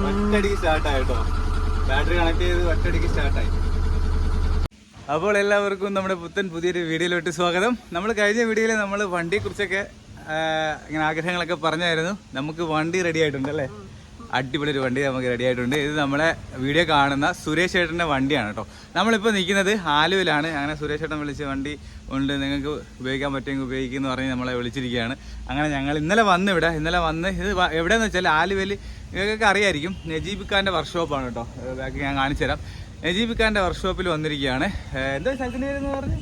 ഒറ്റയടിക്ക് സ്റ്റാർട്ടായി battery connect ചെയ്ത് ഒറ്റടിക്ക് സ്റ്റാർട്ടായി അപ്പോൾ എല്ലാവർക്കും നമ്മുടെ പുത്തൻ പുതിയൊരു വീഡിയോയിലോട്ട് സ്വാഗതം. നമ്മൾ കഴിഞ്ഞ വീഡിയോയിൽ നമ്മൾ വണ്ടിയെക്കുറിച്ചൊക്കെ ഇങ്ങനെ ആഗ്രഹങ്ങളൊക്കെ പറഞ്ഞായിരുന്നു. നമുക്ക് വണ്ടി റെഡി ആയിട്ടുണ്ട് അല്ലേ? അടിപൊളി ഒരു വണ്ടി നമുക്ക് റെഡി ആയിട്ടുണ്ട്. ഇത് നമ്മളെ വീഡിയോ കാണുന്ന സുരേഷ് ചേട്ടന്റെ വണ്ടിയാണ് കേട്ടോ. നമ്മളിപ്പോൾ നിൽക്കുന്നത് ആലുവിലാണ് അങ്ങനെ സുരേഷ് ചേട്ടൻ വിളിച്ച വണ്ടി ഉണ്ട്. നിങ്ങൾക്ക് ഉപയോഗിക്കാൻ പറ്റുമെങ്കിൽ ഉപയോഗിക്കുമെന്ന് പറഞ്ഞ് നമ്മളെ വിളിച്ചിരിക്കുകയാണ്. അങ്ങനെ ഞങ്ങൾ ഇന്നലെ വന്ന് ഇവിടെ ഇന്നലെ വന്ന് ഇത് എവിടെയെന്ന് വെച്ചാൽ ആലുവയിൽ നിങ്ങൾക്കൊക്കെ അറിയായിരിക്കും നജീബ് ഖാന്റെ വർക്ക്ഷോപ്പാണ് കേട്ടോ. ബാക്കി ഞാൻ കാണിച്ചു തരാം. നജീബ് ഖാന്റെ വർക്ക്ഷോപ്പിൽ വന്നിരിക്കുകയാണ്. എന്താ സ്ഥലത്തിന്റെ പേരെന്ന് പറഞ്ഞു?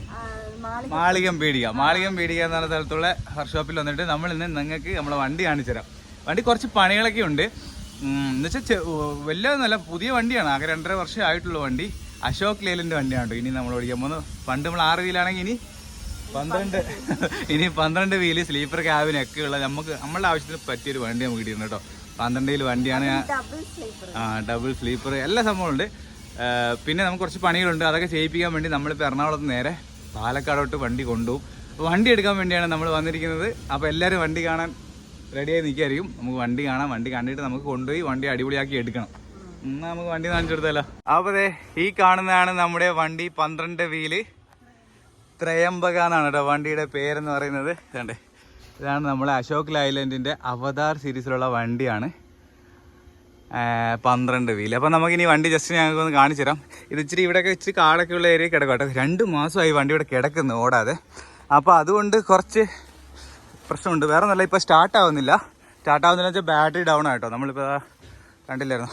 മാളികം. പീടിക. മാളികം പീടിക എന്ന് പറഞ്ഞ സ്ഥലത്തുള്ള വർക്ക്ഷോപ്പിൽ വന്നിട്ട് നമ്മൾ ഇന്ന് നിങ്ങൾക്ക് നമ്മളെ വണ്ടി കാണിച്ചു തരാം. വണ്ടി കുറച്ച് പണികളൊക്കെ ഉണ്ട്. എന്നുവെച്ചാൽ വലിയ നല്ല പുതിയ വണ്ടിയാണ്. ആകെ രണ്ടര വർഷം ആയിട്ടുള്ള വണ്ടി. അശോക് ലേലിന്റെ വണ്ടിയാണ് കേട്ടോ. ഇനി നമ്മൾ ഓടിക്കാൻ പോകുന്നത്. പണ്ട് നമ്മൾ ആറ് വീലാണെങ്കിൽ ഇനി പന്ത്രണ്ട്. ഇനി പന്ത്രണ്ട് വീൽ സ്ലീപ്പർ ക്യാബിനൊക്കെ ഉള്ള നമുക്ക് നമ്മളുടെ ആവശ്യത്തിന് പറ്റിയൊരു വണ്ടി നമുക്ക് കിട്ടിയിരുന്നു കേട്ടോ. പന്ത്രണ്ട് വീൽ വണ്ടിയാണ് ആ ഡബിൾ സ്ലീപ്പർ എല്ലാ സംഭവമുണ്ട് പിന്നെ നമുക്ക് കുറച്ച് പണികളുണ്ട്. അതൊക്കെ ചെയ്യിപ്പിക്കാൻ വേണ്ടി നമ്മളിപ്പോൾ എറണാകുളത്ത് നേരെ പാലക്കാടോട്ട് വണ്ടി കൊണ്ടുപോകും. വണ്ടി എടുക്കാൻ വേണ്ടിയാണ് നമ്മൾ വന്നിരിക്കുന്നത്. അപ്പോൾ എല്ലാവരും വണ്ടി കാണാൻ റെഡിയായി നിൽക്കായിരിക്കും നമുക്ക് വണ്ടി കാണാം. വണ്ടി കണ്ടിട്ട് നമുക്ക് കൊണ്ടുപോയി വണ്ടി അടിപൊളിയാക്കി എടുക്കണം. എന്നാൽ നമുക്ക് വണ്ടി കാണിച്ചു കൊടുത്താലോ? അപ്പോൾ അതെ ഈ കാണുന്നതാണ് നമ്മുടെ വണ്ടി പന്ത്രണ്ട് വീൽ. ത്രയംബക എന്നാണ് കേട്ടോ വണ്ടിയുടെ പേരെന്ന് പറയുന്നത്. കണ്ടേ? ഇതാണ് നമ്മളെ അശോക് ലൈലൻഡിന്റെ അവതാർ സീരീസിലുള്ള വണ്ടിയാണ്. പന്ത്രണ്ട് വീൽ. അപ്പം നമുക്കിനി വണ്ടി ജസ്റ്റ് ഞങ്ങൾക്ക് ഒന്ന് കാണിച്ചു തരാം ഇത് ഇച്ചിരി ഇവിടെയൊക്കെ ഇച്ചിരി കാടൊക്കെ ഉള്ള ഏരിയ കിടക്കും കേട്ടോ രണ്ട് മാസമായി വണ്ടി ഇവിടെ കിടക്കുന്നു ഓടാതെ. അപ്പോൾ അതുകൊണ്ട് കുറച്ച് പ്രശ്നമുണ്ട്. വേറെ നല്ല ഇപ്പോൾ സ്റ്റാർട്ട് ആവുന്നില്ല. സ്റ്റാർട്ട് ആവുന്നില്ല വെച്ചാൽ ബാറ്ററി ഡൗൺ ആയിട്ടോ നമ്മളിപ്പോൾ കണ്ടില്ലായിരുന്നു?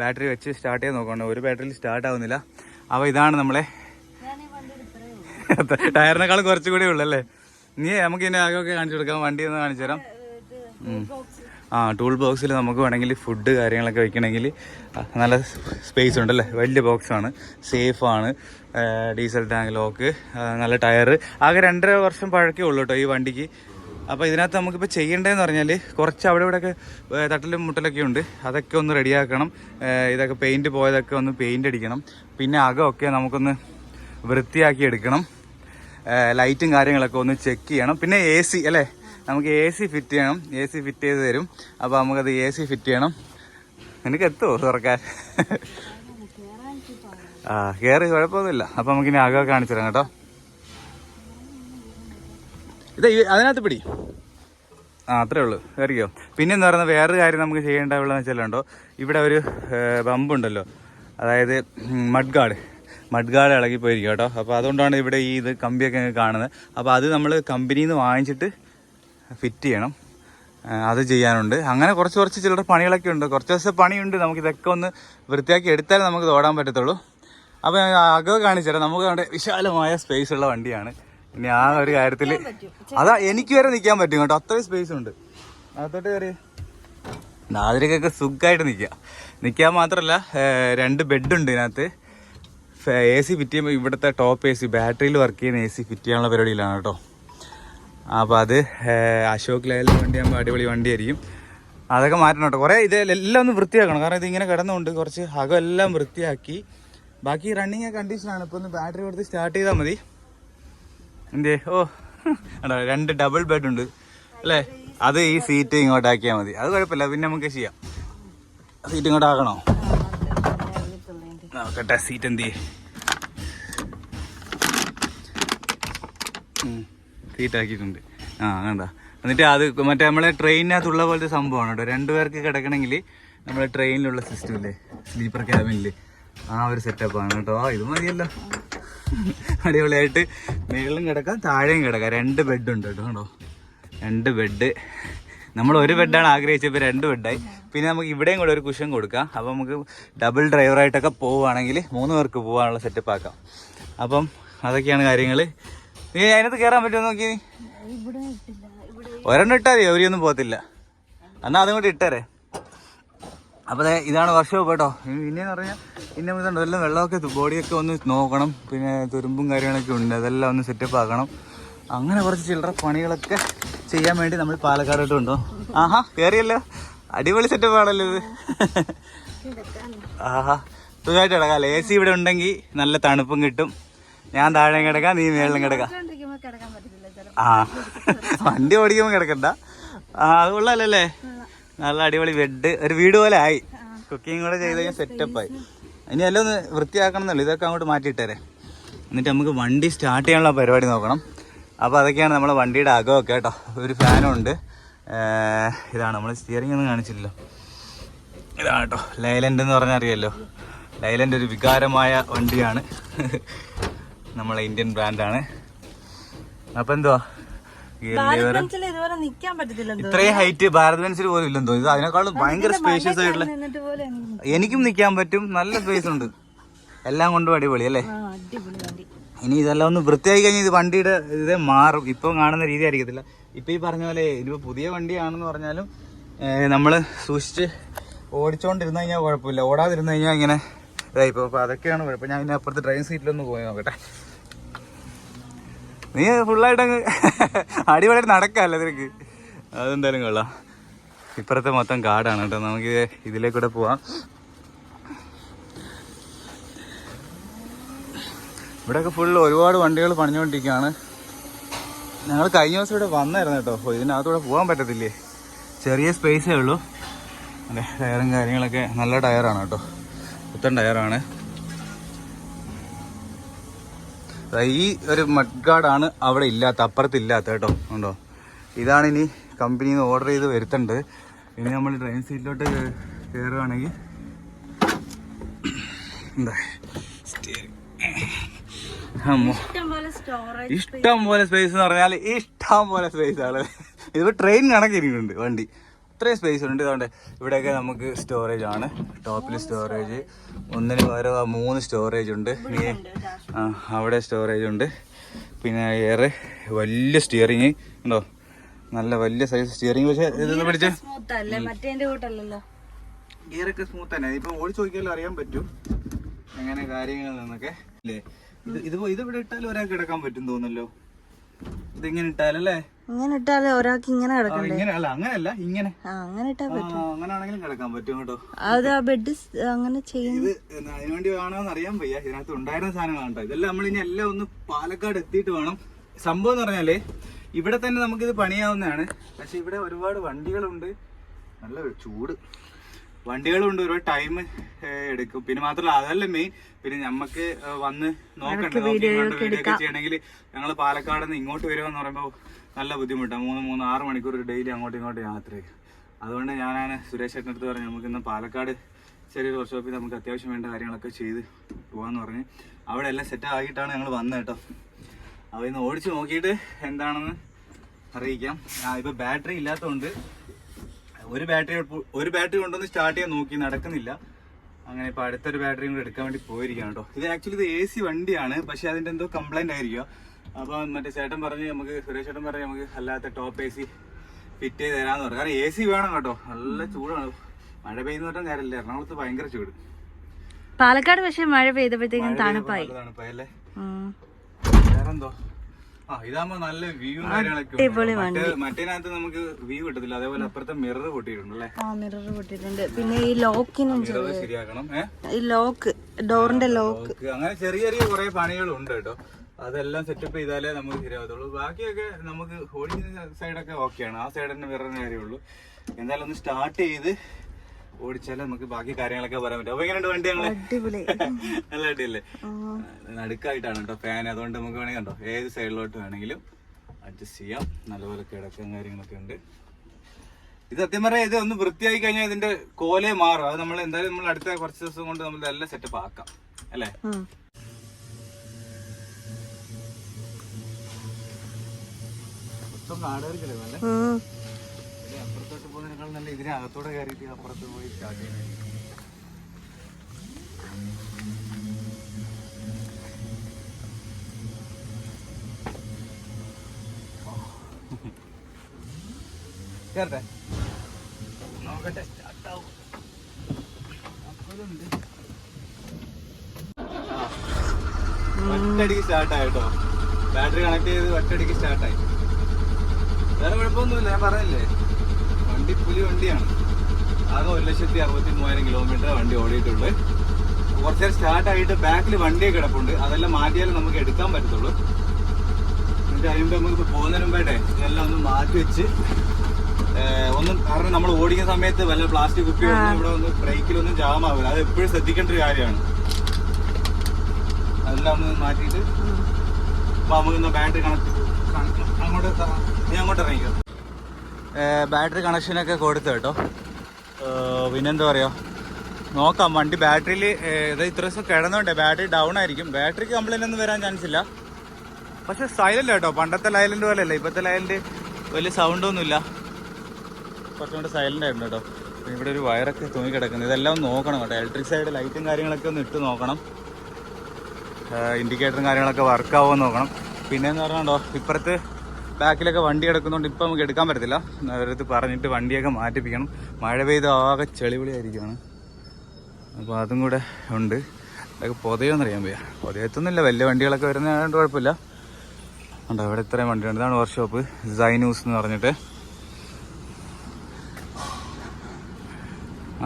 ബാറ്ററി വെച്ച് സ്റ്റാർട്ട് ചെയ്യാൻ നോക്കണം ഒരു ബാറ്ററിയിൽ സ്റ്റാർട്ട് ആവുന്നില്ല. അപ്പോൾ ഇതാണ് നമ്മളെ ടയറിനേക്കാളും കുറച്ചുകൂടി ഉള്ളല്ലേ നീ നമുക്ക് ഇതിന്റെ ആകെയൊക്കെ കാണിച്ചു കൊടുക്കാം. വണ്ടി ഒന്ന് കാണിച്ചു തരാം. ആ ടൂൾ ബോക്സിൽ നമുക്ക് വേണമെങ്കിൽ ഫുഡ് കാര്യങ്ങളൊക്കെ വെക്കണമെങ്കിൽ നല്ല സ്പേസ് ഉണ്ടല്ലേ? വലിയ ബോക്സാണ് സേഫാണ് ഡീസൽ ടാങ്ക് ലോക്ക് നല്ല ടയർ ആകെ രണ്ടര വർഷം പഴക്കേ ഉള്ളൂ കേട്ടോ ഈ വണ്ടിക്ക്. അപ്പോൾ ഇതിനകത്ത് നമുക്കിപ്പോൾ ചെയ്യേണ്ടതെന്ന് പറഞ്ഞാൽ കുറച്ച് അവിടെ ഇവിടെയൊക്കെ തട്ടലും മുട്ടലൊക്കെ ഉണ്ട്. അതൊക്കെ ഒന്ന് റെഡിയാക്കണം ഇതൊക്കെ പെയിന്റ് പോയതൊക്കെ ഒന്ന് പെയിന്റ് അടിക്കണം. പിന്നെ അകമൊക്കെ നമുക്കൊന്ന് വൃത്തിയാക്കി എടുക്കണം. ലൈറ്റും കാര്യങ്ങളൊക്കെ ഒന്ന് ചെക്ക് ചെയ്യണം. പിന്നെ എ സി അല്ലേ? നമുക്ക് എ സി ഫിറ്റ് ചെയ്യണം. എ സി ഫിറ്റ് ചെയ്ത് തരും. അപ്പോൾ നമുക്കത് എ സി ഫിറ്റ് ചെയ്യണം. എനിക്ക് എത്തുമോ തുറക്കാൻ ആ കേറി കുഴപ്പമൊന്നുമില്ല. അപ്പോൾ നമുക്കിനി അകം കാണിച്ചു തരാം കേട്ടോ. ഇത് അതിനകത്ത് പിടി. ആ അത്രേ ഉള്ളൂ. കയറിയോ പിന്നെ എന്ന് പറയുന്നത് വേറൊരു കാര്യം നമുക്ക് ചെയ്യേണ്ടതെന്ന് വെച്ചാലുണ്ടോ ഇവിടെ ഒരു ബമ്പ് ഉണ്ടല്ലോ അതായത് മഡ് ഗാർഡ് മഡ് ഗാർഡ് ഇളകി പോയിരിക്കും കേട്ടോ. അപ്പോൾ അതുകൊണ്ടാണ് ഇവിടെ ഈ ഇത് കമ്പിയൊക്കെ കാണുന്നത്. അപ്പോൾ അത് നമ്മൾ കമ്പനിയിൽ നിന്ന് വാങ്ങിച്ചിട്ട് ഫിറ്റ് ചെയ്യണം അത് ചെയ്യാനുണ്ട്. അങ്ങനെ കുറച്ച് കുറച്ച് ചിലർ പണികളൊക്കെ ഉണ്ട്. കുറച്ച് ദിവസം പണിയുണ്ട്. നമുക്ക് ഇതൊക്കെ ഒന്ന് വൃത്തിയാക്കി എടുത്താലേ നമുക്ക് ഓടാൻ പറ്റത്തുള്ളൂ. അപ്പോൾ ഞാൻ കാണിച്ചാൽ കാണിച്ചു നമുക്ക് അവിടെ വിശാലമായ സ്പേസ് ഉള്ള വണ്ടിയാണ്. ഇനി ആ ഒരു കാര്യത്തിൽ അതാ എനിക്ക് വരെ നിൽക്കാൻ പറ്റും കേട്ടോ. അത്രയും സ്പേസ് ഉണ്ട്. അതോട്ട് കയറി. നാതിരക്കൊക്കെ സുഖമായിട്ട് നിൽക്കുക നിൽക്കാൻ മാത്രമല്ല രണ്ട് ബെഡുണ്ട് ഇതിനകത്ത്. എ സി ഫിറ്റ് ചെയ്യുമ്പോൾ ഇവിടുത്തെ ടോപ്പ് എ സി ബാറ്ററിയിൽ വർക്ക് ചെയ്യുന്ന എ സി ഫിറ്റ് ചെയ്യാനുള്ള പരിപാടിയിലാണ് കേട്ടോ. അപ്പോൾ അത് അശോക് അശോക് ലേലിന് വണ്ടിയാകുമ്പോൾ അടിപൊളി വണ്ടിയായിരിക്കും. അതൊക്കെ മാറ്റണം കേട്ടോ. കുറേ ഇത് എല്ലാം ഒന്ന് വൃത്തിയാക്കണം. കാരണം ഇതിങ്ങനെ കിടന്നുകൊണ്ട് കുറച്ച് അകമെല്ലാം വൃത്തിയാക്കി. ബാക്കി റണ്ണിങ് കണ്ടീഷനാണ് ഇപ്പോൾ ഒന്ന് ബാറ്ററി കൊടുത്ത് സ്റ്റാർട്ട് ചെയ്താൽ മതി. എന്തേ ഓ എടാ രണ്ട് ഡബിൾ ബെഡ് ഉണ്ട്. അല്ലേ? അത് ഈ സീറ്റ് ഇങ്ങോട്ട് ആക്കിയാൽ മതി. അത് കുഴപ്പമില്ല. പിന്നെ നമുക്ക് ചെയ്യാം. സീറ്റ് ഇങ്ങോട്ടാക്കണോ നോക്കട്ടെ സീറ്റ് എന്ത് സീറ്റ് ആക്കിയിട്ടുണ്ട് ആ കണ്ട? എന്നിട്ട് അത് മറ്റേ നമ്മളെ ട്രെയിനിനകത്തുള്ള പോലത്തെ സംഭവമാണ് കേട്ടോ. രണ്ടുപേർക്ക് കിടക്കണമെങ്കിൽ നമ്മളെ ട്രെയിനിലുള്ള സിസ്റ്റം ഇല്ലേ? സ്ലീപ്പർ ക്യാബിനിൽ ആ ഒരു സെറ്റപ്പാണ് കേട്ടോ. ഇത് മതിയല്ലോ. അടിപൊളിയായിട്ട് മേളിലും കിടക്കാം താഴെയും കിടക്കാം. രണ്ട് ബെഡ് ഉണ്ട് കേട്ടോ കണ്ടോ? രണ്ട് ബെഡ് നമ്മൾ ഒരു ബെഡാണ് ആഗ്രഹിച്ചപ്പോൾ രണ്ട് ബെഡായി പിന്നെ നമുക്ക് ഇവിടെയും കൂടെ ഒരു കുഷൻ കൊടുക്കാം. അപ്പം നമുക്ക് ഡബിൾ ഡ്രൈവറായിട്ടൊക്കെ പോവുകയാണെങ്കിൽ മൂന്ന് പേർക്ക് പോകാനുള്ള സെറ്റപ്പ് ആക്കാം. അപ്പം അതൊക്കെയാണ് കാര്യങ്ങൾ നീ അതിനകത്ത് കയറാൻ പറ്റുമോ നോക്കി ഒരെണ്ണം ഇട്ടാ മതി അവരിയൊന്നും പോകത്തില്ല. എന്നാ അതും കൂടി ഇട്ടേരെ. അപ്പോൾ ഇതാണ് വർക്ക്ഷോപ്പ് കേട്ടോ. പിന്നെയെന്ന് പറഞ്ഞാൽ പിന്നെ ഇതുണ്ട് എല്ലാം വെള്ളമൊക്കെ ബോഡിയൊക്കെ ഒന്ന് നോക്കണം. പിന്നെ തുരുമ്പും കാര്യങ്ങളൊക്കെ ഉണ്ട് അതെല്ലാം ഒന്ന് സെറ്റപ്പ് ആക്കണം. അങ്ങനെ കുറച്ച് ചില്ലറ പണികളൊക്കെ ചെയ്യാൻ വേണ്ടി നമ്മൾ പാലക്കാടോട്ട് ഉണ്ടോ ആഹാ കയറിയല്ലോ അടിപൊളി സെറ്റപ്പ് ആണല്ലോ ഇത്. ആഹാ സുഖമായിട്ട് കിടക്കാം എ സി ഇവിടെ ഉണ്ടെങ്കിൽ നല്ല തണുപ്പും കിട്ടും. ഞാൻ താഴെ കിടക്കാം നീ മേളിലും കിടക്കാം. ആ വണ്ടി ഓടിക്കുമ്പോൾ കിടക്കണ്ട. ആ അത് കൊള്ളാലല്ലേ? നല്ല അടിപൊളി ബെഡ് ഒരു വീട് പോലെ ആയി. കുക്കിംഗ് കൂടെ ചെയ്ത് കഴിഞ്ഞാൽ സെറ്റപ്പായി ഇനി എല്ലാം ഒന്ന് വൃത്തിയാക്കണം എന്നുള്ളൂ ഇതൊക്കെ അങ്ങോട്ട് മാറ്റിയിട്ടേരെ. എന്നിട്ട് നമുക്ക് വണ്ടി സ്റ്റാർട്ട് ചെയ്യാനുള്ള പരിപാടി നോക്കണം. അപ്പോൾ അതൊക്കെയാണ് നമ്മളെ വണ്ടിയുടെ അകമൊക്കെ കേട്ടോ. ഒരു ഫാനും ഉണ്ട് ഇതാണ്. നമ്മൾ സ്റ്റിയറിംഗ് ഒന്നും കാണിച്ചില്ലല്ലോ. ഇതാണ് കേട്ടോ. ലൈലൻഡ് എന്ന് പറഞ്ഞാൽ അറിയാലോ. ലൈലൻഡ് ഒരു വികാരമായ വണ്ടിയാണ്. നമ്മളെ ഇന്ത്യൻ ബ്രാൻഡാണ്. അപ്പൊ എന്തുവാ? പറ്റത്തില്ല ഇത്രയും ഹൈറ്റ് ഭാരത് ബെൻസിൽ പോലും ഇല്ലെന്ന് തോന്നുന്നു. ഇത് അതിനേക്കാളും ഭയങ്കര സ്പേഷ്യസ് ആയിട്ടുള്ള എനിക്ക് നിൽക്കാൻ പറ്റും. നല്ല സ്പേസ് ഉണ്ട്. എല്ലാം കൊണ്ടും അടിപൊളി അല്ലേ? ഇനി ഇതെല്ലാം ഒന്ന് വൃത്തിയായി കഴിഞ്ഞാൽ ഇത് വണ്ടിയുടെ ഇത് മാറും. ഇപ്പം കാണുന്ന രീതി ആയിരിക്കത്തില്ല. ഇപ്പം ഈ പറഞ്ഞ പോലെ ഇനിയിപ്പോ പുതിയ വണ്ടിയാണെന്ന് പറഞ്ഞാലും നമ്മൾ സൂക്ഷിച്ച് ഓടിച്ചോണ്ടിരുന്ന കഴിഞ്ഞാൽ കുഴപ്പമില്ല. ഓടാതിരുന്ന കഴിഞ്ഞാൽ ഇങ്ങനെ ഇതായിപ്പോൾ അപ്പോൾ അതൊക്കെയാണ് കുഴപ്പം. ഞാൻ ഇനി അപ്പുറത്ത് ഡ്രൈവിംഗ് സീറ്റിലൊന്ന് പോയി നോക്കട്ടെ. നീ ഫുള്ളായിട്ട് അങ്ങ് അടിപൊളിയായിട്ട് നടക്കാല്ലേ നിനക്ക്? അതെന്തായാലും കൊള്ളാം. ഇപ്പുറത്തെ മൊത്തം കാടാണ് കേട്ടോ. നമുക്ക് ഇതിലേക്കൂടെ പോവാം. ഇവിടെയൊക്കെ ഫുൾ ഒരുപാട് വണ്ടികൾ പണിഞ്ഞുകൊണ്ടിരിക്കുകയാണ്. ഞങ്ങൾ കഴിഞ്ഞ ദിവസം ഇവിടെ വന്നായിരുന്നു കേട്ടോ. ഇതിനകത്തൂടെ പോകാൻ പറ്റത്തില്ലേ? ചെറിയ സ്പേസേ ഉള്ളൂ. അതെ ടയറും കാര്യങ്ങളൊക്കെ നല്ല ടയറാണ് കേട്ടോ. പുത്തൻ ടയറാണ്. ഈ ഒരു മഡ് ഗാർഡാണ് അവിടെ ഇല്ലാത്ത അപ്പുറത്ത് ഇല്ലാത്ത കേട്ടോ. ഉണ്ടോ ഇതാണ് ഇനി കമ്പനിയിൽ നിന്ന് ഓർഡർ ചെയ്ത് വരുത്തുണ്ട്. ഇനി നമ്മൾ ട്രെയിൻ സീറ്റിലോട്ട് കയറുകയാണെങ്കിൽ എന്താ ഇഷ്ടം പോലെ സ്റ്റോറേജ് ഇഷ്ടം പോലെ സ്പേസ് എന്ന് പറഞ്ഞാൽ ഇഷ്ടം പോലെ സ്പേസ് ആണ്. ഇതിപ്പോ ട്രെയിൻ കണക്കിരിക്കുന്നുണ്ട് വണ്ടി. ഇത്രയും സ്പേസ് ഉണ്ട്. അതുകൊണ്ട് ഇവിടെയൊക്കെ നമുക്ക് സ്റ്റോറേജ് ആണ്. ടോപ്പിൽ സ്റ്റോറേജ് ഒന്നിന് പകരം മൂന്ന് സ്റ്റോറേജ് ഉണ്ട്. അവിടെ സ്റ്റോറേജ് ഉണ്ട്. പിന്നെ ഏറെ വലിയ സ്റ്റിയറിങ് ഉണ്ടോ? നല്ല വലിയ സൈസ് സ്റ്റിയറിങ് പക്ഷേ ഇതൊന്ന് പിടിച്ച്. ഗിയറൊക്കെ സ്മൂത്ത് തന്നെ. ഇപ്പൊ ഓടിച്ചു നോക്കിയാലും അറിയാൻ പറ്റും. എങ്ങനെ കാര്യങ്ങൾ നിന്നൊക്കെ. അല്ലേ ഇത് ഇത് ഇത് ഇവിടെ ഇട്ടാലും ഒരാൾക്ക് കിടക്കാൻ പറ്റും തോന്നല്ലോ ഇതിങ്ങനെ ഇട്ടാലല്ലേ? ഇങ്ങനെ ഇട്ടാലേ ഒരാൾക്ക് ഇങ്ങനെ കിടക്കണ്ടേ? ഇങ്ങനെ അല്ല അങ്ങനെയല്ല ഇങ്ങനെ. ആ അങ്ങനെ ഇട്ടാ ആ, അങ്ങനെയാണെങ്കിലും കിടക്കാൻ പറ്റും കേട്ടോ. അത് ആ ബെഡ് അങ്ങനെ ചെയ്യും ഇത് എന്നാ അതിനുവേണ്ടി വേണമെന്ന് അറിയാൻ വയ്യ. ഇതിനകത്ത് ഉണ്ടായിരുന്ന സാധനങ്ങളാണ് കേട്ടോ. ഇതെല്ലാം നമ്മൾ ഇനി എല്ലാം ഒന്ന് പാലക്കാട് എത്തിയിട്ട് വേണം. സംഭവം എന്ന് പറഞ്ഞാൽ ഇവിടെ തന്നെ ഇത് പണിയാവുന്നതാണ്. പക്ഷെ ഇവിടെ ഒരുപാട് വണ്ടികളുണ്ട്. നല്ല ചൂട്. വണ്ടികളുണ്ട് ഒരുപാട് ടൈം എടുക്കും. പിന്നെ മാത്രമല്ല അതല്ല മെയിൻ പിന്നെ നമുക്ക് വന്ന് നോക്കണ്ടേ? നോക്കി വീഡിയോ ചെയ്യണമെങ്കിൽ ഞങ്ങൾ പാലക്കാട് നിന്ന് ഇങ്ങോട്ട് വരുമെന്ന് പറയുമ്പോൾ നല്ല ബുദ്ധിമുട്ടാണ്. മൂന്ന് മൂന്ന് ആറ് മണിക്കൂർ ഡെയിലി അങ്ങോട്ടും ഇങ്ങോട്ടും യാത്ര ചെയ്യും അതുകൊണ്ട് ഞാനാണ് സുരേഷ് ചേട്ടന്റെ അടുത്ത് പറഞ്ഞു നമുക്ക് ഇന്ന് പാലക്കാട് ചെറിയൊരു വർക്ക്ഷോപ്പിൽ നമുക്ക് അത്യാവശ്യം വേണ്ട കാര്യങ്ങളൊക്കെ ചെയ്ത് പോകാമെന്ന് പറഞ്ഞ്. അവിടെ എല്ലാം സെറ്റ് ആക്കിയിട്ടാണ് ഞങ്ങൾ വന്നത് കേട്ടോ. അപ്പോൾ ഇന്ന് ഓടിച്ച് നോക്കിയിട്ട് എന്താണെന്ന് അറിയിക്കാം. ഇപ്പോൾ ബാറ്ററി ഇല്ലാത്തതുകൊണ്ട് ഒരു ബാറ്ററി ഒരു ബാറ്ററി കൊണ്ടൊന്ന് സ്റ്റാർട്ട് ചെയ്യാൻ നോക്കി നടക്കുന്നില്ല. അങ്ങനെ ഇപ്പോൾ അടുത്തൊരു ബാറ്ററിയും കൂടെ എടുക്കാൻ വേണ്ടി പോയിരിക്കുകയാണ് കേട്ടോ. ഇത് ആക്ച്വലി ഇത് എ സി വണ്ടിയാണ് പക്ഷേ അതിന്റെ എന്തോ കംപ്ലൈന്റ് ആയിരിക്കുക അപ്പോൾ മറ്റേ ചേട്ടൻ പറഞ്ഞ് നമുക്ക് സുരേഷ് ചേട്ടൻ പറഞ്ഞ് നമുക്ക് അല്ലാത്ത ടോപ്പ് എ സി ഫിറ്റ് ചെയ്ത് തരാന്ന് പറഞ്ഞു. കാരണം എ സി വേണം കേട്ടോ. നല്ല ചൂടാണ്. മഴ പെയ്യുന്ന പറഞ്ഞാൽ കാര്യമില്ല. എറണാകുളത്ത് ഭയങ്കര ചൂട്. പാലക്കാട് പക്ഷെ മഴ പെയ്തപ്പോഴത്തേക്കും തണുപ്പായി. തണുപ്പായല്ലേ വേറെന്തോ? ആ ഇതാകുമ്പോ നല്ല വ്യൂ കാര്യങ്ങളൊക്കെ മറ്റേനകത്ത് നമുക്ക് വ്യൂ കിട്ടത്തില്ല. അതേപോലെ അപ്പുറത്തെ മിറർ പൊട്ടിയിട്ടുണ്ട് അല്ലേ? ആ മിറർ പൊട്ടിയിട്ടുണ്ട്. പിന്നെ ഈ ലോക്കിനും ശരിയാക്കണം. ഈ ലോക്ക് ഡോറിന്റെ ലോക്ക്. അങ്ങനെ ചെറിയ ചെറിയ കുറെ പണികളുണ്ട് കേട്ടോ. അതെല്ലാം സെറ്റപ്പ് ചെയ്താലേ നമുക്ക് ശരിയാവത്തുള്ളൂ. ബാക്കിയൊക്കെ നമുക്ക് ഓടിക്കുന്ന സൈഡൊക്കെ ഓക്കെയാണ് ആ സൈഡ് തന്നെ വേറെ കാര്യമുള്ളൂ എന്തായാലും ഒന്ന് സ്റ്റാർട്ട് ചെയ്ത് ഓടിച്ചാലേ നമുക്ക് ബാക്കി കാര്യങ്ങളൊക്കെ പറയാൻ പറ്റും. അപ്പൊ എങ്ങനെയുണ്ട് വണ്ടി ഞങ്ങൾ? നല്ല അടിയല്ലേ? നടുക്കായിട്ടാണ് കേട്ടോ ഫാൻ അതുകൊണ്ട് നമുക്ക് വേണമെങ്കിൽ കണ്ടോ ഏത് സൈഡിലോട്ട് വേണമെങ്കിലും അഡ്ജസ്റ്റ് ചെയ്യാം. നല്ലപോലെ കിടക്കും കാര്യങ്ങളൊക്കെ ഉണ്ട്. ഇത് സത്യം പറയാം ഇത് ഒന്ന് വൃത്തിയായി കഴിഞ്ഞാൽ ഇതിന്റെ കോലേ മാറും. അത് നമ്മൾ എന്തായാലും നമ്മൾ അടുത്ത കുറച്ച് ദിവസം കൊണ്ട് നമ്മൾ എല്ലാം സെറ്റപ്പ് ആക്കാം. അല്ലേ? കേറട്ടെ? നോക്കട്ടെ സ്റ്റാർട്ടാവും ഒറ്റയടിക്ക് സ്റ്റാർട്ടായി കേട്ടോ. ബാറ്ററി കണക്ട് ചെയ്ത് ഒറ്റടിക്ക് സ്റ്റാർട്ടായി വേറെ കുഴപ്പമൊന്നുമില്ല ഞാൻ പറയല്ലേ? വണ്ടി പുലി വണ്ടിയാണ്. ആകെ ഒരു ലക്ഷത്തി അറുപത്തി മൂവായിരം കിലോമീറ്റർ വണ്ടി ഓടിയിട്ടുണ്ട്. കുറച്ച് നേരം സ്റ്റാർട്ട് ആയിട്ട് ബാക്കിൽ വണ്ടിയൊക്കെ കിടപ്പുണ്ട്. അതെല്ലാം മാറ്റിയാലേ നമുക്ക് എടുക്കാൻ പറ്റത്തുള്ളൂ. എന്നിട്ട് അതിനുമ്പ് നമുക്ക് പോകുന്നതിന് മുമ്പായിട്ടെ ഇതെല്ലാം ഒന്ന് മാറ്റി വെച്ച് ഒന്നും കാരണം നമ്മൾ ഓടിക്കുന്ന സമയത്ത് വല്ല പ്ലാസ്റ്റിക് കുപ്പി ഇവിടെ ഒന്ന് ബ്രേക്കിലൊന്നും ജാം ആവില്ല അത് എപ്പോഴും ശ്രദ്ധിക്കേണ്ട ഒരു കാര്യമാണ്. അതെല്ലാം ഒന്ന് മാറ്റിയിട്ട് അപ്പൊ നമുക്ക് ബാറ്ററി കണക്ട് അങ്ങോട്ട് ഇറങ്ങിക്കോ. ബാറ്ററി കണക്ഷനൊക്കെ കൊടുത്തു കേട്ടോ. പിന്നെന്താ പറയുക നോക്കാം വണ്ടി ബാറ്ററിയിൽ ഇത് ഇത്ര ദിവസം കിടന്നുണ്ട് ബാറ്ററി ഡൗൺ ആയിരിക്കും. ബാറ്ററിക്ക് കംപ്ലൈന്റ് ഒന്നും വരാൻ ചാൻസ് ഇല്ല. പക്ഷെ സൈലന്റ് കേട്ടോ. പണ്ടത്തെ ലൈലന്റ് പോലെ അല്ല ഇപ്പോഴത്തെ ലൈലന്റ് വലിയ സൗണ്ടൊന്നുമില്ല കുറച്ചും കൂടെ സൈലന്റ് ആയിരുന്നു കേട്ടോ. ഇവിടെ ഒരു വയറൊക്കെ തൂങ്ങി കിടക്കുന്നത് ഇതെല്ലാം ഒന്ന് നോക്കണം കേട്ടോ. ഇലക്ട്രിക് സൈഡ് ലൈറ്റും കാര്യങ്ങളൊക്കെ ഒന്ന് ഇട്ട് നോക്കണം. ഇൻഡിക്കേറ്ററും കാര്യങ്ങളൊക്കെ വർക്ക് ആവുമെന്ന് നോക്കണം. പിന്നെ എന്ന് പറഞ്ഞോ ഇപ്പുറത്ത് ബാക്കിലൊക്കെ വണ്ടി കിടക്കുന്നതുകൊണ്ട് ഇപ്പം നമുക്ക് എടുക്കാൻ പറ്റത്തില്ല. അവരടുത്ത് പറഞ്ഞിട്ട് വണ്ടിയൊക്കെ മാറ്റിപ്പിക്കണം. മഴ പെയ്ത് ആകെ ചെളിവിളിയായിരിക്കുകയാണ് അപ്പോൾ അതും കൂടെ ഉണ്ട്. അതൊക്കെ പൊതയോന്നറിയാൻ വയ്യ. പൊതയത്തൊന്നുമില്ല. വലിയ വണ്ടികളൊക്കെ വരുന്നതുകൊണ്ട് കുഴപ്പമില്ല. ഉണ്ട് അവിടെ ഇത്രയും വണ്ടിയുണ്ട് ഇതാണ് വർക്ക്ഷോപ്പ് സൈനൂസ് എന്ന് പറഞ്ഞിട്ട്.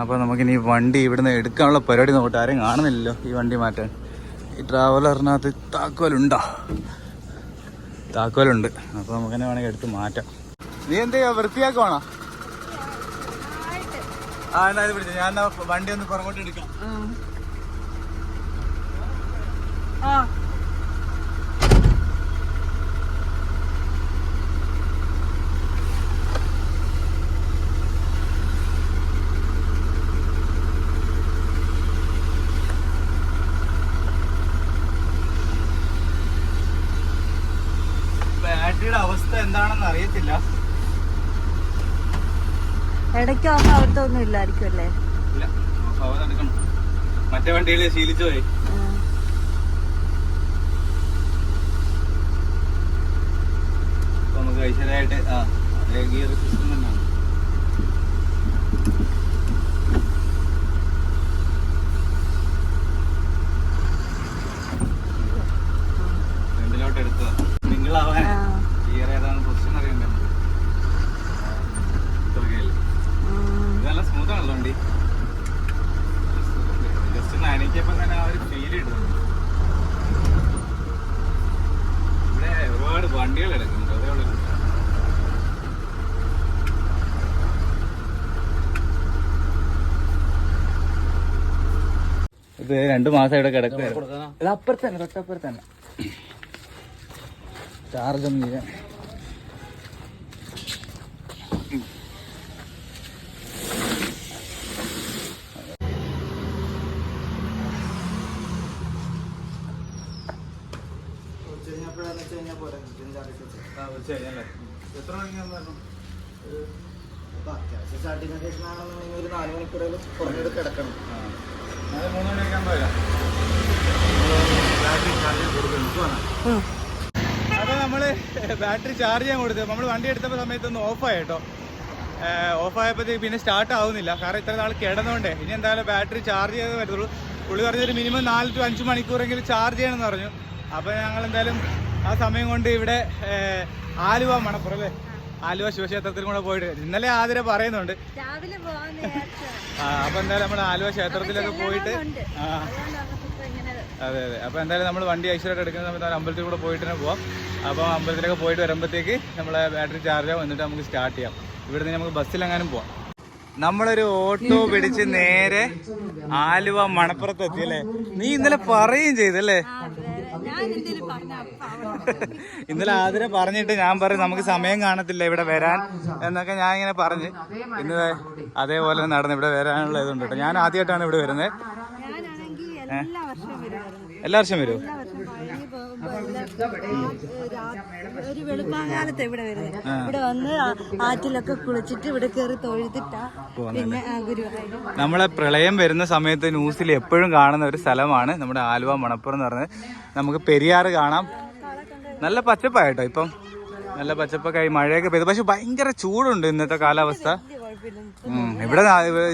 അപ്പോൾ നമുക്കിനി വണ്ടി ഇവിടുന്ന് എടുക്കാനുള്ള പരിപാടി നോക്കട്ടെ. ആരും കാണുന്നില്ലല്ലോ ഈ വണ്ടി മാറ്റാൻ. ഈ ട്രാവലറിനകത്ത് താക്കോലുണ്ടോ? താക്കോലുണ്ട്. അപ്പോൾ നമുക്കെന്നെ വേണമെങ്കിൽ എടുത്ത് മാറ്റാം. നീ എന്ത് ചെയ്യാ? വൃത്തിയാക്കുവാണോ? ആ എന്നാ ഇത് പിടിച്ചു. ഞാൻ വണ്ടി ഒന്ന് പുറകോട്ട് എടുക്കാം. ആ ബാറ്ററിയുടെ അവസ്ഥ എന്താണെന്ന് അറിയത്തില്ല ഇടയ്ക്ക് ഓഫ് അവിടുത്തെ ഒന്നും ഇല്ലായിരിക്കും അല്ലേ മറ്റേ വണ്ടികൾ ശീലിച്ചു പോയി. നമുക്ക് ഐശ്വര്യമായിട്ട് ആ അതേ ഗിയർ സിസ്റ്റം തന്നെയാണ് ഫ്രണ്ടിലോട്ട് എടുത്തതാ നിങ്ങളാവാൻ ആ. ഗിയർ ഏതാണ് പൊസിഷൻ അറിയണ്ടേ നമുക്ക് ഇത്രയൊക്കെയല്ലേ ഇത് നല്ല സ്മൂത്ത് ആണല്ലോ വണ്ടി ജസ്റ്റ് ഒന്ന് അനക്കിയപ്പോ തന്നെ ആ ഒരു ഫീൽ കിട്ടുന്നുണ്ട് ഇവിടെ ഒരുപാട് വണ്ടികൾ എടുക്കുന്നുണ്ട് അതേ ഉള്ളൂ ഇത് രണ്ടു മാസം ഇവിടെ കിടക്കുക ഇത് അപ്പുറത്ത് തന്നെ തൊട്ടപ്പുറത്ത് തന്നെ ചാർജ് ഒന്നും ചെയ്യാൻ ആ, ഉച്ച കഴിഞ്ഞല്ലേ? എത്ര മണിക്കാന്ന് പറഞ്ഞു? ഒരു നാല് മണിക്കൂറേലും കുറഞ്ഞിട്ട് കിടക്കണം അപ്പൊ നമ്മൾ ബാറ്ററി ചാർജ് ചെയ്യാൻ കൊടുത്തു നമ്മൾ വണ്ടി എടുത്ത സമയത്തൊന്ന് ഓഫായി കേട്ടോ. ഓഫായപ്പോഴത്തേക്ക് പിന്നെ സ്റ്റാർട്ട് ആവുന്നില്ല. കാരണം ഇത്ര നാൾ കിടന്നുകൊണ്ടേ ഇനി എന്തായാലും ബാറ്ററി ചാർജ് ചെയ്തേ പറ്റത്തുള്ളൂ. പുള്ളി പറഞ്ഞൊരു മിനിമം നാല് ടു അഞ്ച് മണിക്കൂറെങ്കിലും ചാർജ് ചെയ്യണമെന്ന് പറഞ്ഞു. അപ്പൊ ഞങ്ങൾ എന്തായാലും ആ സമയം കൊണ്ട് ഇവിടെ ആലുവ മണപ്പുറം അല്ലേ? ആലുവ ശിവക്ഷേത്രത്തിൽ കൂടെ പോയിട്ട് ഇന്നലെ ആതിര പറയുന്നുണ്ട്. ആ അപ്പൊ എന്തായാലും നമ്മൾ ആലുവ ക്ഷേത്രത്തിലൊക്കെ പോയിട്ട് അതെ അതെ. അപ്പൊ എന്തായാലും നമ്മൾ വണ്ടി ഐശ്വര്യമായിട്ട് എടുക്കുന്ന സമയത്ത് അമ്പലത്തിൽ കൂടെ പോയിട്ട് തന്നെ പോവാം. അപ്പോൾ അമ്പലത്തിലൊക്കെ പോയിട്ട് വരുമ്പോഴത്തേക്ക് നമ്മളെ ബാറ്ററി ചാർജ് ആവും എന്നിട്ട് നമുക്ക് സ്റ്റാർട്ട് ചെയ്യാം. ഇവിടെ നിന്ന് നമുക്ക് ബസ്സിലെങ്ങാനും പോവാം. നമ്മളൊരു ഓട്ടോ പിടിച്ച് നേരെ ആലുവ മണപ്പുറത്ത് എത്തി അല്ലേ? നീ ഇന്നലെ പറയുകയും ചെയ്തല്ലേ? ഇന്നലെ ആതിര പറഞ്ഞിട്ട് ഞാൻ പറഞ്ഞു നമുക്ക് സമയം കാണത്തില്ല ഇവിടെ വരാൻ എന്നൊക്കെ ഞാൻ ഇങ്ങനെ പറഞ്ഞ്. ഇന്ന് അതേപോലെ നടന്ന് ഇവിടെ വരാനുള്ള ഇതുണ്ട് കേട്ടോ. ഞാൻ ആദ്യമായിട്ടാണ് ഇവിടെ വരുന്നത്. എല്ലാ വർഷവും എല്ലാ വർഷം വരുമോ എല്ലാ വർഷവും പഴനി പോകുമ്പോ എല്ലാം രാ- ഒരു വെളുപ്പാകാലത്ത് ഇവിടെ വരുന്നത് ഇവിടെ വന്ന് ആറ്റിലൊക്കെ കുളിച്ചിട്ട് ഇവിടെ കയറി തൊഴുതിട്ടാ പിന്നെ. ഗുരുവായൂർ. നമ്മളെ പ്രളയം വരുന്ന സമയത്ത് ന്യൂസിൽ എപ്പോഴും കാണുന്ന ഒരു സ്ഥലമാണ് നമ്മുടെ ആലുവ മണപ്പുറം എന്ന് പറഞ്ഞത് നമുക്ക് പെരിയാറ് കാണാം. നല്ല പച്ചപ്പായിട്ടോ ഇപ്പം. നല്ല പച്ചപ്പൊക്കെ ആയി മഴയൊക്കെ പെയ്തു. പക്ഷെ ഭയങ്കര ചൂടുണ്ട് ഇന്നത്തെ കാലാവസ്ഥ. ഇവിടെ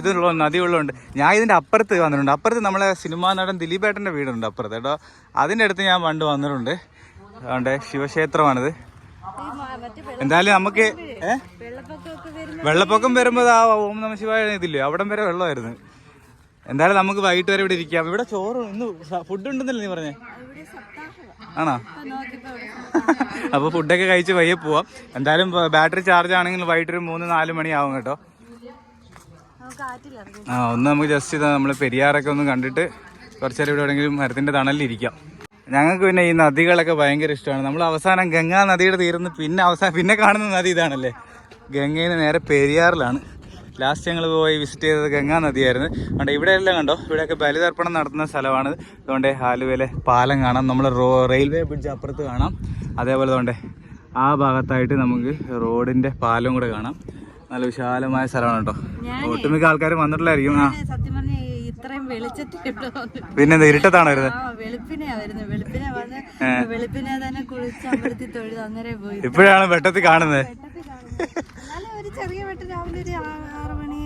ഇതുള്ള നദി വെള്ളമുണ്ട്. ഞാൻ ഇതിന്റെ അപ്പുറത്ത് വന്നിട്ടുണ്ട്. അപ്പുറത്ത് നമ്മളെ സിനിമാ നടൻ ദിലീപേട്ടന്റെ വീടുണ്ട് അപ്പുറത്ത് കേട്ടോ. അതിന്റെ അടുത്ത് ഞാൻ പണ്ട് വന്നിട്ടുണ്ട്. അതുകൊണ്ട് ശിവക്ഷേത്രമാണിത്. എന്തായാലും നമുക്ക് വെള്ളപ്പൊക്കം വരുമ്പോൾ ആ ഓം നമ ശിവായ ഇതില്ലേ? അവിടം വരെ വെള്ളമായിരുന്നു. എന്തായാലും നമുക്ക് വൈകിട്ട് വരെ ഇവിടെ ഇരിക്കാം. ഇവിടെ ചോറ് ഇന്ന് ഫുഡ് ഉണ്ടെന്നല്ലേ നീ പറഞ്ഞേ? ആണോ? അപ്പോൾ ഫുഡൊക്കെ കഴിച്ച് വയ്യ പോവാം എന്തായാലും ബാറ്ററി ചാർജ് ആണെങ്കിൽ വൈകിട്ട് ഒരു മൂന്ന് നാല് മണിയാവും കേട്ടോ. ആ ഒന്ന് നമുക്ക് ജസ്റ്റ് ഇതാ നമ്മൾ പെരിയാറൊക്കെ ഒന്ന് കണ്ടിട്ട് കുറച്ചു നേരം ഇവിടെ എവിടെയെങ്കിലും മരത്തിന്റെ തണലിൽ ഇരിക്കാം. ഞങ്ങൾക്ക് പിന്നെ ഈ നദികളൊക്കെ ഭയങ്കര ഇഷ്ടമാണ്. നമ്മൾ അവസാനം ഗംഗാ നദിയുടെ തീർന്ന് പിന്നെ അവസാനം പിന്നെ കാണുന്ന നദി ഇതാണല്ലേ? ഗംഗയിൽ നേരെ പെരിയാറിലാണ്. ലാസ്റ്റ് ഞങ്ങൾ പോയി വിസിറ്റ് ചെയ്തത് ഗംഗാ നദിയായിരുന്നു. അതുകൊണ്ട് ഇവിടെ എല്ലാം കണ്ടോ? ഇവിടെയൊക്കെ ബലിതർപ്പണം നടത്തുന്ന സ്ഥലമാണ്. അതുകൊണ്ട് ആലുവയിലെ പാലം കാണാം. നമ്മൾ റെയിൽവേ ബ്രിഡ്ജ് അപ്പുറത്ത് കാണാം. അതേപോലെ അതുകൊണ്ട് ആ ഭാഗത്തായിട്ട് നമുക്ക് റോഡിന്റെ പാലം കൂടെ കാണാം. നല്ല വിശാലമായ സ്ഥലമാണ് കേട്ടോ. ഒട്ടുമിക്ക ആൾക്കാർ വന്നിട്ടില്ലായിരിക്കും. ആ. പിന്നെ സത്യം പറഞ്ഞ ഇത്രയും വെളിച്ചത്തിൽ പിന്നെ ഇരുട്ടത്താണോ വരുന്നത്? ആ വെളുപ്പിനെയാ വരുന്നത്. വെളുപ്പിനെ വന്ന് വെളുപ്പിനെ തന്നെ കുളിച്ച് അമ്പലത്തിൽ തൊഴുത് അങ്ങനെ പോയി. ഇപ്പോഴാണ് വെട്ടത്തിൽ കാണുന്നത്. ഒരു ചെറിയ വെട്ടം രാവിലെ ഒരു ആ- ആറ് മണി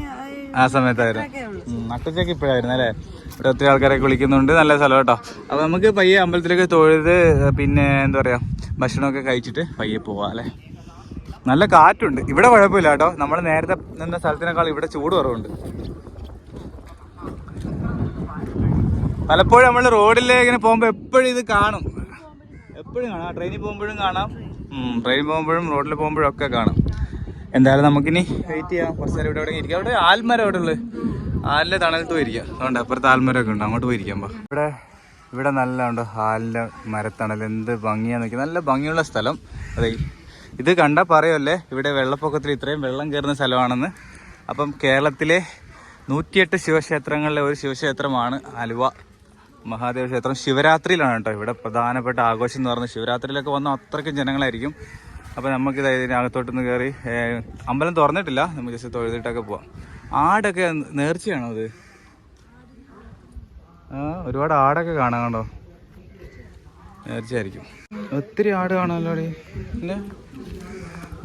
ആ, സമയത്തായിരുന്നു നട്ടച്ചൊക്കെ ഇപ്പോഴായിരുന്നു അല്ലേ? ഇവിടെ ഒത്തിരി ആൾക്കാരെ കുളിക്കുന്നുണ്ട്. നല്ല സ്ഥലം കേട്ടോ. അപ്പൊ നമുക്ക് പയ്യെ അമ്പലത്തിലേക്ക് തൊഴുത് പിന്നെ എന്താ പറയാ ഭക്ഷണമൊക്കെ കഴിച്ചിട്ട് പയ്യെ പോവാം അല്ലേ? നല്ല കാറ്റുണ്ട്. ഇവിടെ കുഴപ്പമില്ല കേട്ടോ. നമ്മൾ നേരത്തെ നിന്ന സ്ഥലത്തിനേക്കാൾ ഇവിടെ ചൂട് കുറവുണ്ട്. പലപ്പോഴും നമ്മൾ റോഡിലേക്ക് ഇങ്ങനെ പോകുമ്പോൾ എപ്പോഴും ഇത് കാണും. എപ്പോഴും കാണാം. ട്രെയിനിൽ പോകുമ്പോഴും കാണാം. ട്രെയിനിൽ പോകുമ്പോഴും റോഡിൽ പോകുമ്പോഴും ഒക്കെ കാണാം. എന്തായാലും നമുക്കിനി വെയിറ്റ് ചെയ്യാം. കുറച്ച് നേരം ഇവിടെ എവിടെ ഇരിക്കാം. അവിടെ ആൽമരം അവിടെ ഉള്ളത് ആലിലെ തണലത്ത് പോയിരിക്കാം. അതുകൊണ്ട് അപ്പുറത്ത് ആൽമരമൊക്കെ ഉണ്ട്. അങ്ങോട്ട് പോയിരിക്കാം ഇവിടെ ഇവിടെ നല്ല ഉണ്ട്? ആലിന്റെ മരത്തണൽ. എന്ത് ഭംഗിയാന്ന് നോക്കി നല്ല ഭംഗിയുള്ള സ്ഥലം. അതെ. ഇത് കണ്ടാൽ പറയുമല്ലേ ഇവിടെ വെള്ളപ്പൊക്കത്തിൽ ഇത്രയും വെള്ളം കയറുന്ന സ്ഥലമാണെന്ന്. അപ്പം കേരളത്തിലെ നൂറ്റിയെട്ട് ശിവക്ഷേത്രങ്ങളിലെ ഒരു ശിവക്ഷേത്രമാണ് ആലുവ മഹാദേവ ക്ഷേത്രം. ശിവരാത്രിയിലാണ് കേട്ടോ ഇവിടെ പ്രധാനപ്പെട്ട ആഘോഷം എന്ന് പറഞ്ഞാൽ. ശിവരാത്രിയിലൊക്കെ വന്ന അത്രയ്ക്കും ജനങ്ങളായിരിക്കും. അപ്പം നമുക്കിത് ഇത് ഇതിനകത്തോട്ടൊന്ന് കയറി അമ്പലം തുറന്നിട്ടില്ല. നമുക്ക് ജസ്റ്റ് തൊഴുതിട്ടൊക്കെ പോവാം. ആടൊക്കെ നേർച്ചയാണോ അത്? ഒരുപാട് ആടൊക്കെ കാണാൻ കണ്ടോ? നേർച്ചയായിരിക്കും. ഒത്തിരി ആട് കാണുമല്ലോ അടി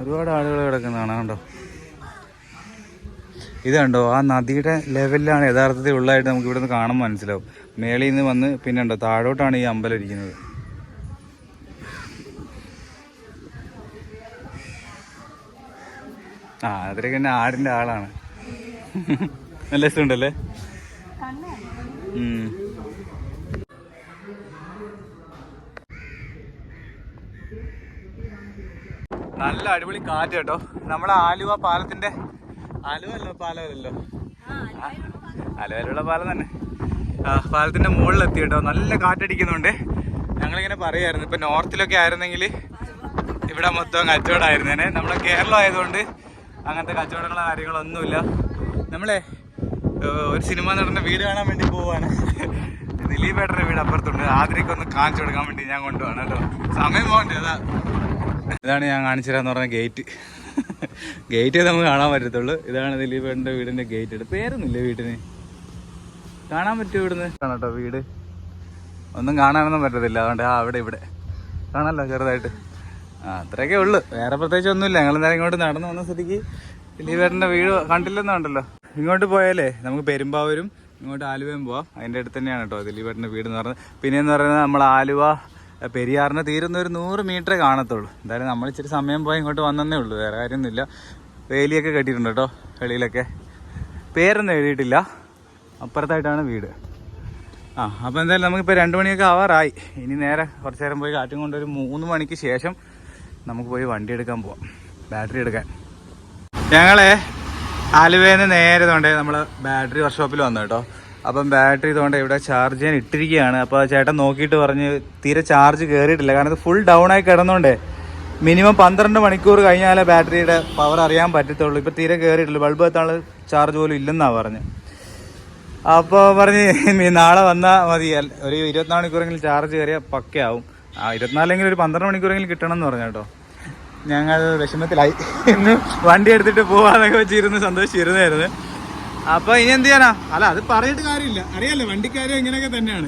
ഒരുപാട് ആടുകൾ കിടക്കുന്നതാണ് കണ്ടോ? ഇത് കണ്ടോ? ആ നദിയുടെ ലെവലിലാണ് യഥാർത്ഥത്തിൽ ഉള്ളതായിട്ട് നമുക്ക് ഇവിടെ നിന്ന് കാണുമ്പോൾ മനസ്സിലാവും. മേളിൽ നിന്ന് വന്ന് പിന്നെ ഉണ്ടോ? താഴോട്ടാണ് ഈ അമ്പലം ഇരിക്കുന്നത്. ആ അതിലൊക്കെ തന്നെ ആടിന്റെ ആളാണ്. നല്ല രസമുണ്ടല്ലേ. നല്ല അടിപൊളി കാറ്റ് കേട്ടോ. നമ്മളെ ആലുവ പാലത്തിന്റെ ആലുവ അല്ലോ പാലല്ലോ ആലുവയിലുള്ള പാലം. തന്നെ. പാലത്തിന്റെ മുകളിൽ എത്തി കേട്ടോ. നല്ല കാറ്റടിക്കുന്നുണ്ട്. ഞങ്ങളിങ്ങനെ പറയായിരുന്നു ഇപ്പൊ നോർത്തിലൊക്കെ ആയിരുന്നെങ്കിൽ ഇവിടെ മൊത്തം കച്ചവടമായിരുന്നേനെ നമ്മളെ കേരളം ആയതുകൊണ്ട് അങ്ങനത്തെ കച്ചവടങ്ങളോ കാര്യങ്ങളൊന്നുമില്ല നമ്മളെ ഒരു സിനിമ നടന്ന വീട് കാണാൻ വേണ്ടി പോവാണ്. ദിലീപ് ഏട്ടന്റെ വീട് അപ്പുറത്തുണ്ട്. ആദ്യമൊക്കെ ഒന്ന് കാണിച്ചു കൊടുക്കാൻ വേണ്ടി ഞാൻ കൊണ്ടുപോകണം കേട്ടോ. സമയം പോകണ്ടേ അതാ. ഇതാണ് ഞാൻ കാണിച്ചു തരാന്ന് പറഞ്ഞ ഗേറ്റ്. ഗേറ്റ് നമുക്ക് കാണാൻ പറ്റത്തുള്ളൂ. ഇതാണ് ദിലീപ് ഏട്ടന്റെ വീടിന്റെ ഗേറ്റ് പേരൊന്നുമില്ലേ വീട്ടിന്? കാണാൻ പറ്റുമോ ഇവിടുന്ന്? കാണട്ടോ വീട്. ഒന്നും കാണാനൊന്നും പറ്റത്തില്ല. അതുകൊണ്ട് ആ അവിടെ ഇവിടെ. കാണാല്ലോ ചെറുതായിട്ട്. ആ അത്രയൊക്കെ ഉള്ളു. വേറെ പ്രത്യേകിച്ച് ഒന്നുമില്ല. ഞങ്ങൾ നേരം ഇങ്ങോട്ട് നടന്നു വന്ന സ്ഥിതിക്ക് ദിലീപേട്ടന്റെ വീട് കണ്ടില്ലെന്നുണ്ടല്ലോ ഇങ്ങോട്ട് പോയാലേ നമുക്ക് പെരുമ്പാവൂരും ഇങ്ങോട്ട് ആലുവയും പോവാം. അതിന്റെ അടുത്ത് തന്നെയാണ് കേട്ടോ ദിലീപേട്ടന്റെ വീട് എന്ന് പറയുന്നത് പിന്നെയെന്ന് പറയുന്നത് നമ്മൾ ആലുവ പെരിയാറിന് തീരുന്ന ഒരു നൂറ് മീറ്ററേ കാണത്തുള്ളൂ. എന്തായാലും നമ്മൾ ഇച്ചിരി സമയം പോയി ഇങ്ങോട്ട് വന്നതേ ഉള്ളൂ. വേറെ കാര്യമൊന്നുമില്ല. വേലിയൊക്കെ കെട്ടിയിട്ടുണ്ട് കേട്ടോ വെളിയിലൊക്കെ. പേരൊന്നും എഴുതിയിട്ടില്ല. അപ്പുറത്തായിട്ടാണ് വീട്. ആ അപ്പോൾ എന്തായാലും നമുക്കിപ്പോൾ രണ്ട് മണിയൊക്കെ ആവാറായി. ഇനി നേരെ കുറച്ച് നേരം പോയി കാറ്റും കൊണ്ട് ഒരു മൂന്ന് മണിക്ക് ശേഷം നമുക്ക് പോയി വണ്ടി എടുക്കാൻ പോവാം. ബാറ്ററി എടുക്കാൻ. ഞങ്ങളെ ആലുവയിൽ നിന്ന് നേരെ തൊണ്ടേ നമ്മൾ ബാറ്ററി വർക്ക്ഷോപ്പിൽ വന്നു കേട്ടോ. അപ്പം ബാറ്ററി തോണ്ട ഇവിടെ ചാർജ് ചെയ്യാൻ ഇട്ടിരിക്കുകയാണ്. അപ്പോൾ ചേട്ടൻ നോക്കിയിട്ട് പറഞ്ഞ് തീരെ ചാർജ് കയറിയിട്ടില്ല കാരണം ഇത് ഫുൾ ഡൗൺ ആയി കിടന്നോണ്ടേ മിനിമം പന്ത്രണ്ട് മണിക്കൂർ കഴിഞ്ഞാലേ ബാറ്ററിയുടെ പവർ അറിയാൻ പറ്റത്തുള്ളൂ. ഇപ്പോൾ തീരെ കയറിയിട്ടില്ല ബൾബ് എത്താനുള്ള ചാർജ് പോലും ഇല്ലെന്നാണ് പറഞ്ഞത് അപ്പോൾ പറഞ്ഞ് നാളെ വന്നാൽ മതി. ഒരു ഇരുപത്തിനാല് മണിക്കൂറെങ്കിലും ചാർജ് കയറിയാൽ പക്കയാവും. ആ ഇരുപത്തിനാലെങ്കിലും ഒരു പന്ത്രണ്ട് മണിക്കൂറെങ്കിലും കിട്ടണം എന്ന് പറഞ്ഞു കേട്ടോ ഞങ്ങൾ വിഷമത്തിലായി. ഇന്ന് വണ്ടി എടുത്തിട്ട് പോവാന്നൊക്കെ വെച്ചിരുന്ന് സന്തോഷിച്ചിരുന്നായിരുന്നു. അപ്പൊ ഇനി എന്ത് ചെയ്യാനാ? അല്ല അത് പറഞ്ഞിട്ട് കാര്യമില്ല. അറിയാലോ വണ്ടിക്കാരും ഇങ്ങനെയൊക്കെ തന്നെയാണ്.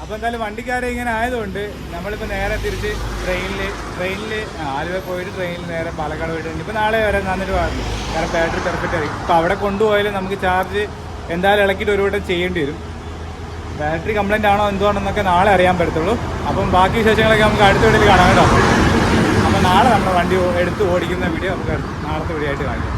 അപ്പൊ എന്തായാലും വണ്ടിക്കാരെ ഇങ്ങനെ ആയതുകൊണ്ട് നമ്മളിപ്പോ നേരെ തിരിച്ച് ട്രെയിനിൽ ട്രെയിനിൽ ആലുവ പോയിട്ട് ട്രെയിനിൽ നേരെ പാലക്കാട് പോയിട്ട് ഇനിയിപ്പോ നാളെ വരെ നന്നിട്ട് പാടില്ല. കാരണം ബാറ്ററി പെർഫെക്റ്റ് ആയി ഇപ്പൊ അവിടെ കൊണ്ടുപോയാലും നമുക്ക് ചാർജ് എന്തായാലും ഇളക്കിട്ട് ഒരു വട്ടം ചെയ്യേണ്ടി വരും. ബാറ്ററി കംപ്ലൈന്റ് ആണോ എന്തുവാണെന്നൊക്കെ നാളെ അറിയാൻ പറ്റത്തുള്ളൂ. അപ്പം ബാക്കി വിശേഷങ്ങളൊക്കെ നമുക്ക് അടുത്ത വീട്ടിൽ കാണാം കേട്ടോ. അപ്പം നാളെ നമ്മുടെ വണ്ടി എടുത്ത് ഓടിക്കുന്ന വീഡിയോ നമുക്ക് നാളത്തെ വീഡിയോ ആയിട്ട് കാണിക്കാം.